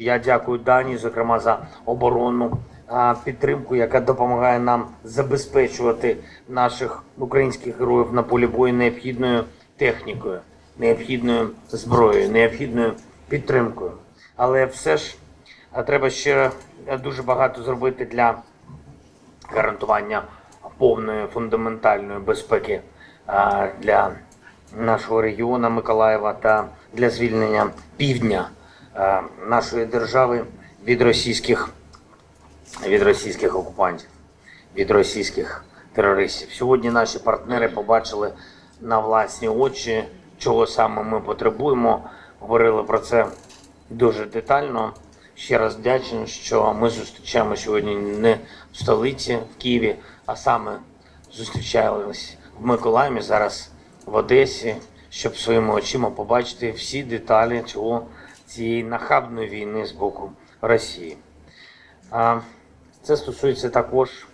Я дякую Данії, зокрема за оборонну підтримку, яка допомагає нам забезпечувати наших українських героїв на полі бою необхідною технікою, необхідною зброєю, необхідною підтримкою. Але все ж треба ще дуже багато зробити для гарантування повної фундаментальної безпеки для нашого регіону Миколаєва та для звільнення півдня нашої держави від російських від російських окупантів, від російських терористів. Сьогодні наші партнери побачили на власні очі, чого саме ми потребуємо. Говорили про це дуже детально. Ще раз вдячний, що ми зустрічаємо сьогодні не в столиці, в Києві, а саме зустрічалися в Миколаєві, зараз в Одесі, щоб своїми очима побачити всі деталі цього цієї нахабної війни з боку Росії. Це стосується також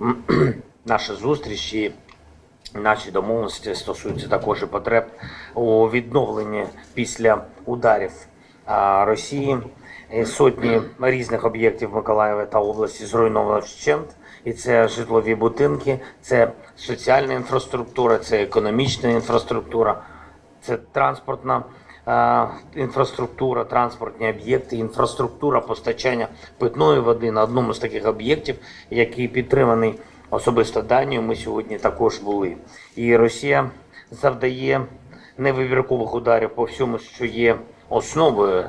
м, наша зустріч наші домовленості стосуються також і потреб у відновленні після ударів Росії. Сотні різних об'єктів Миколаєва та області зруйновано вщент. І це житлові будинки, це соціальна інфраструктура, це економічна інфраструктура, це транспортна інфраструктура, транспортні об'єкти, інфраструктура постачання питної води на одному з таких об'єктів, який підтриманий особисто Данією. Ми сьогодні також були. І Росія завдає невибіркових ударів по всьому, що є основою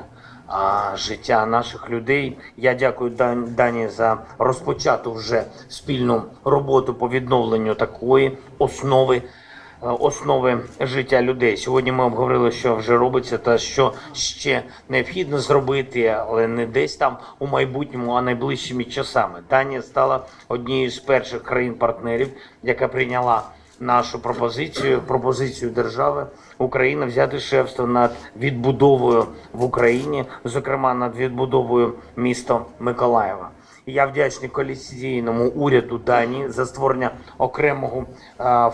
а, життя наших людей. Я дякую Дан- Данії за розпочату вже спільну роботу по відновленню такої основи. Е, Основи життя людей. Сьогодні ми обговорили, що вже робиться, та що ще необхідно зробити, але не десь там у майбутньому, а найближчими часами. Данія стала однією з перших країн-партнерів, яка прийняла нашу пропозицію, пропозицію держави України взяти шефство над відбудовою в Україні, зокрема над відбудовою міста Миколаєва. Я вдячний коаліційному уряду Данії за створення окремого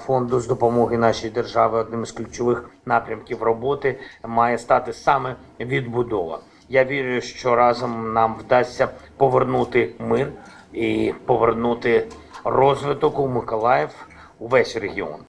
фонду з допомоги нашій державі. Одним із ключових напрямків роботи має стати саме відбудова. Я вірю, що разом нам вдасться повернути мир і повернути розвиток у Миколаїв увесь регіон.